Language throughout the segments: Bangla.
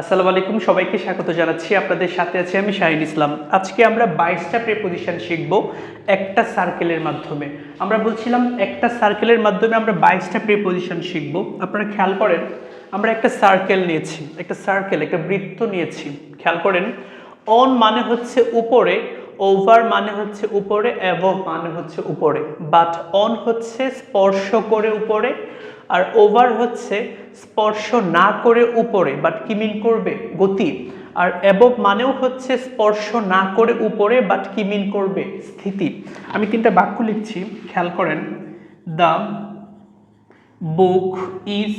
আসসালামু আলাইকুম, সবাইকে স্বাগত জানাচ্ছি। আপনাদের সাথে আছি আমি শাহিন ইসলাম। আজকে আমরা বাইশটা প্রেপোজিশন শিখব একটা সার্কেলের মাধ্যমে। আমরা বলছিলাম একটা সার্কেলের মাধ্যমে আমরা বাইশটা প্রেপোজিশন শিখব। আপনারা খেয়াল করেন, আমরা একটা সার্কেল নিয়েছি, একটা সার্কেল একটা বৃত্ত নিয়েছি। খেয়াল করেন অন মানে হচ্ছে উপরে ওভার মানে হচ্ছে উপরে অ্যাবভ মানে হচ্ছে উপরে বাট অন হচ্ছে স্পর্শ করে উপরে, আর ওভার হচ্ছে স্পর্শ না করে উপরে বাট কি মিন করবে? গতি, আর অ্যাবভ মানেও হচ্ছে স্পর্শ না করে উপরে বাট কি মিন করবে? স্থিতি। আমি তিনটা বাক্য লিখছি, খেয়াল করেন। The book is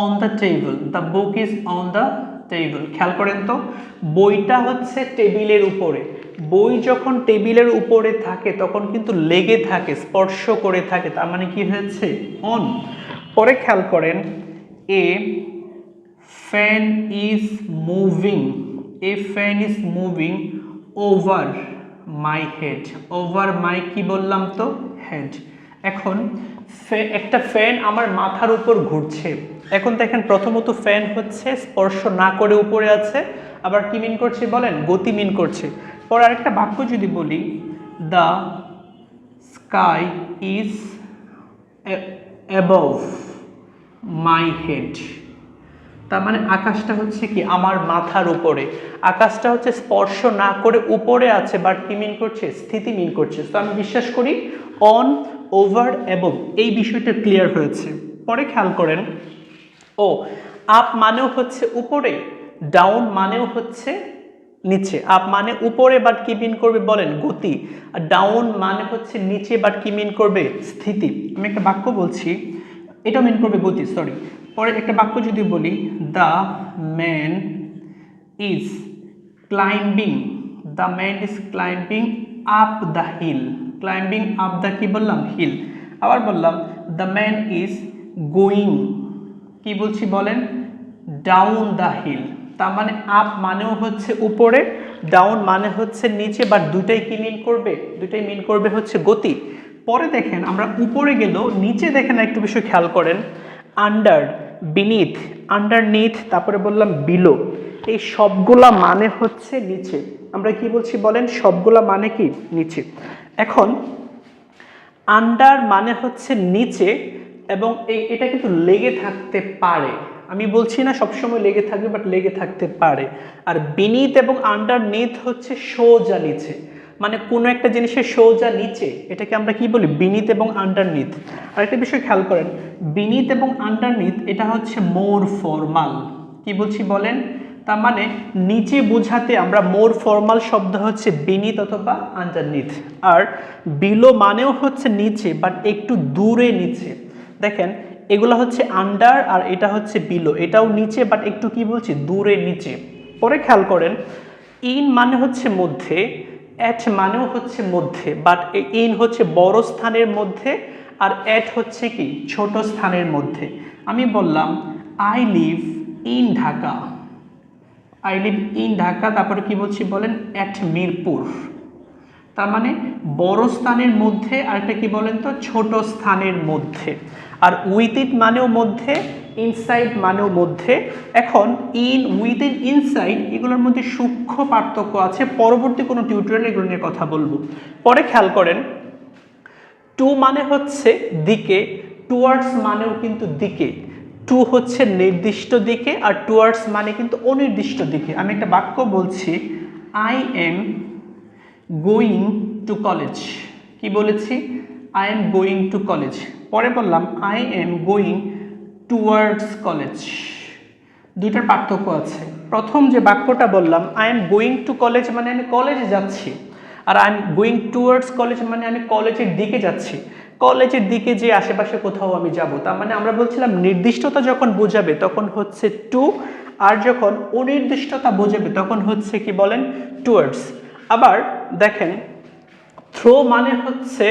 on the table the book is on the table খেয়াল করেন তো? বইটা হচ্ছে টেবিলের উপরে বই যখন টেবিলের উপরে থাকে, তখন কিন্তু লেগে থাকে, স্পর্শ করে থাকে। তার মানে কি হয়েছে? অন পরে খেয়াল করেন a fan is moving a fan is moving over my head over my কি বললাম তো? হেড এখন একটা ফ্যান আমার মাথার উপর ঘুরছে। এখন দেখেন, প্রথমত ফ্যান হচ্ছে, স্পর্শ না করে উপরে আছে, আবার কি মিন করছে বলেন? গতি মিন করছে। পর আরেকটা বাক্য যদি বলি the sky is above my head তার মানে আকাশটা হচ্ছে কি আমার মাথার উপরে। আকাশটা হচ্ছে স্পর্শ না করে উপরে আছে বাট কি মিন করছে? স্থিতি মিন করছে। তো আমি বিশ্বাস করি অন ওভার এবং এই বিষয়টা ক্লিয়ার হয়েছে। পরে খেয়াল করেন। ও আপ মানেও হচ্ছে উপরে ডাউন মানেও হচ্ছে নিচে আপ মানে উপরে বাট কি মিন করবে বলেন? গতি। আর ডাউন মানে হচ্ছে নিচে বাট কি মিন করবে? স্থিতি। আমি একটা বাক্য বলছি, এটা মিন করবে গতি সরি পরে একটা বাক্য যদি বলি the man is climbing the man is climbing up the hill climbing up the কি বললাম? হিল আবার বললাম দ্য ম্যান ইজ গোয়িং কি বলছি বলেন? ডাউন দ্য হিল তার মানে আপ মানেও হচ্ছে উপরে ডাউন মানে হচ্ছে নিচে বাট দুইটাই কি মিন করবে? দুইটাই মিন করবে হচ্ছে গতি। পরে দেখেন আমরা উপরে গেল নিচে দেখেন একটু বিষয় খেয়াল করেন। আন্ডার বিনিথ আন্ডার আন্ডারনিথ তারপরে বললাম বিলো এই সবগুলা মানে হচ্ছে নিচে। আমরা কি বলছি বলেন? সবগুলা মানে কি? নিচে। এখন আন্ডার মানে হচ্ছে নিচে এবং এই- এটা কিন্তু লেগে থাকতে পারে। আমি বলছি না সবসময় লেগে থাকবে বাট লেগে থাকতে পারে। আর বিনীত এবং আন্ডার নিথ হচ্ছে সোজা নিচে। মানে কোনো একটা জিনিসের সোজা নিচে, এটাকে আমরা কি বলি? বিনীত এবং আন্ডারনিথ আরেকটা বিষয় খেয়াল করেন বিনীত এবং আন্ডারনিথ এটা হচ্ছে মোর ফর্মাল কি বলছি বলেন? তার মানে নিচে বোঝাতে আমরা মোর ফর্মাল শব্দ হচ্ছে বিনীত অথবা আন্ডারনিথ আর বিলো মানেও হচ্ছে নিচে বাট একটু দূরে নিচে। দেখেন এগুলো হচ্ছে আন্ডার আর এটা হচ্ছে বিলো এটাও নিচে বাট একটু কি বলছি? দূরে নিচে। পরে খেয়াল করেন ইন মানে হচ্ছে মধ্যে অ্যাট মানেও হচ্ছে মধ্যে বাট ইন হচ্ছে বড় স্থানের মধ্যে, আর অ্যাট হচ্ছে কি? ছোট স্থানের মধ্যে। আমি বললাম I live in Dhaka. I live in Dhaka, তারপরে কি বলছি বলেন? অ্যাট মিরপুর। তার মানে বড় স্থানের মধ্যে আর একটা কি বলেন তো? ছোট স্থানের মধ্যে। আর উইথ ইট মানেও মধ্যে ইনসাইড মানেও মধ্যে। এখন ইন উইথ ইন ইনসাইড এগুলোর মধ্যে সূক্ষ্ম পার্থক্য আছে। পরবর্তী কোনো টিউটোরিয়াল এগুলো নিয়ে কথা বলব। পরে খেয়াল করেন টু মানে হচ্ছে দিকে টুয়ার্ডস মানেও কিন্তু দিকে। টু হচ্ছে নির্দিষ্ট দিকে আর টুয়ার্ডস মানে কিন্তু অনির্দিষ্ট দিকে। আমি একটা বাক্য বলছি I am going to college কি বলেছি? I am going to college পরে বললাম I am going towards college দুইটার পার্থক্য আছে। প্রথম যে বাক্যটা বললাম I am going to college মানে আমি কলেজে যাচ্ছি। আর I am going towards college মানে আমি কলেজের দিকে যাচ্ছি। কলেজের দিকে যে আশেপাশে কোথাও আমি যাব, তার মানে আমরা বলছিলাম নির্দিষ্টতা যখন বোঝাবে, তখন হচ্ছে টু আর যখন অনির্দিষ্টতা বোঝাবে, তখন হচ্ছে কি বলেন টুয়ার্ডস আবার দেখেন থ্রো মানে হচ্ছে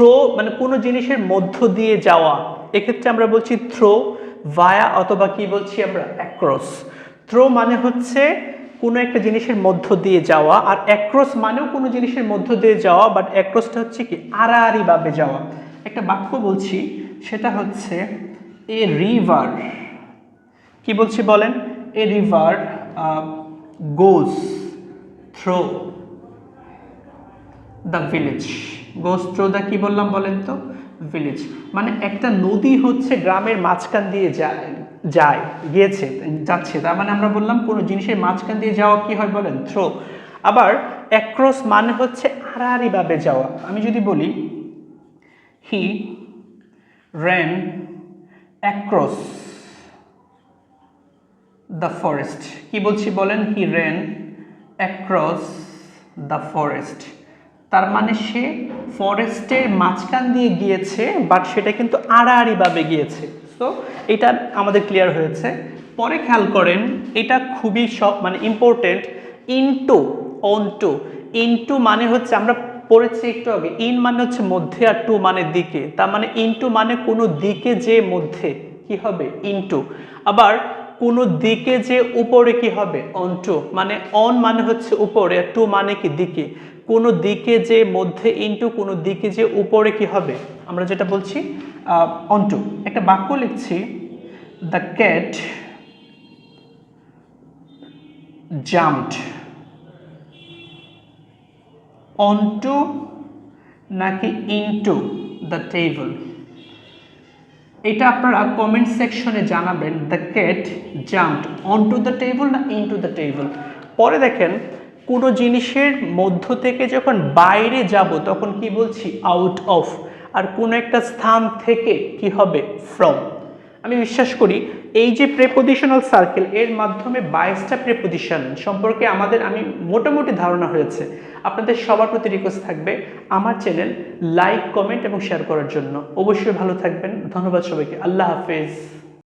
থ্রো মানে কোনো জিনিসের মধ্য দিয়ে যাওয়া, এক্ষেত্রে আমরা বলছি থ্রো ভায়া অথবা কি বলছি আমরা? অ্যাক্রস থ্রো মানে হচ্ছে কোনো একটা জিনিসের মধ্য দিয়ে যাওয়া, আর অ্যাক্রস মানেও কোনো জিনিসের মধ্য দিয়ে যাওয়া বাট অ্যাক্রসটা হচ্ছে কি? আড়াআড়িভাবে যাওয়া। একটা বাক্য বলছি, সেটা হচ্ছে এ রিভার কি বলছি বলেন? A river goes through the village the কি বললাম বলেন তো? ভিলেজ মানে একটা নদী হচ্ছে গ্রামের মাঝখান দিয়ে যায় যায়, গিয়েছে, যাচ্ছে। তার মানে আমরা বললাম কোনো জিনিসের মাঝখান দিয়ে যাওয়া কি হয় বলেন? থ্রো আবার অ্যাক্রস মানে হচ্ছে আড়াআড়িভাবে যাওয়া। আমি যদি বলি he ran across the forest কি বলছি বলেন? He ran across the forest তার মানে সে ফরেস্টের মাঝখান দিয়ে গিয়েছে বাট সেটা কিন্তু আড়াআড়িভাবে গিয়েছে। সো এটা আমাদের ক্লিয়ার হয়েছে। পরে খেয়াল করেন, এটা খুবই সব মানে ইম্পর্টেন্ট ইনটু অনটু ইনটু মানে হচ্ছে, আমরা পড়েছি একটু আগে ইন মানে হচ্ছে মধ্যে আর টু মানে দিকে। তার মানে ইনটু মানে কোনো দিকে যে মধ্যে, কি হবে? ইনটু আবার কোনো দিকে যে উপরে কি হবে? অন টু মানে অন মানে হচ্ছে উপরে, আর টু মানে কি দিকে? কোনো দিকে যে মধ্যে ইনটু কোনো দিকে যে উপরে কি হবে? আমরা যেটা বলছি অন টু একটা বাক্য লিখছি দ্য ক্যাট জাম্পড onto নাকি ইনটু দ্য টেবল এটা আপনারা কমেন্ট সেকশনে জানাবেন the cat jumped onto the table না ইন টু দ্য টেবল পরে দেখেন কোনো জিনিসের মধ্য থেকে যখন বাইরে যাব, তখন কি বলছি? আউট অফ আর কোনো একটা স্থান থেকে কি হবে? ফ্রম আমি বিশ্বাস করি, এই যে প্রেপোজিশনাল সার্কেল এর মাধ্যমে বাইশটা প্রেপোজিশন সম্পর্কে আমাদের, আমি মোটামুটি ধারণা হয়েছে। আপনাদের সবার প্রতি রিকোয়েস্ট থাকবে আমার চ্যানেল লাইক কমেন্ট এবং শেয়ার করার জন্য। অবশ্যই ভালো থাকবেন। ধন্যবাদ সবাইকে। আল্লাহ হাফেজ।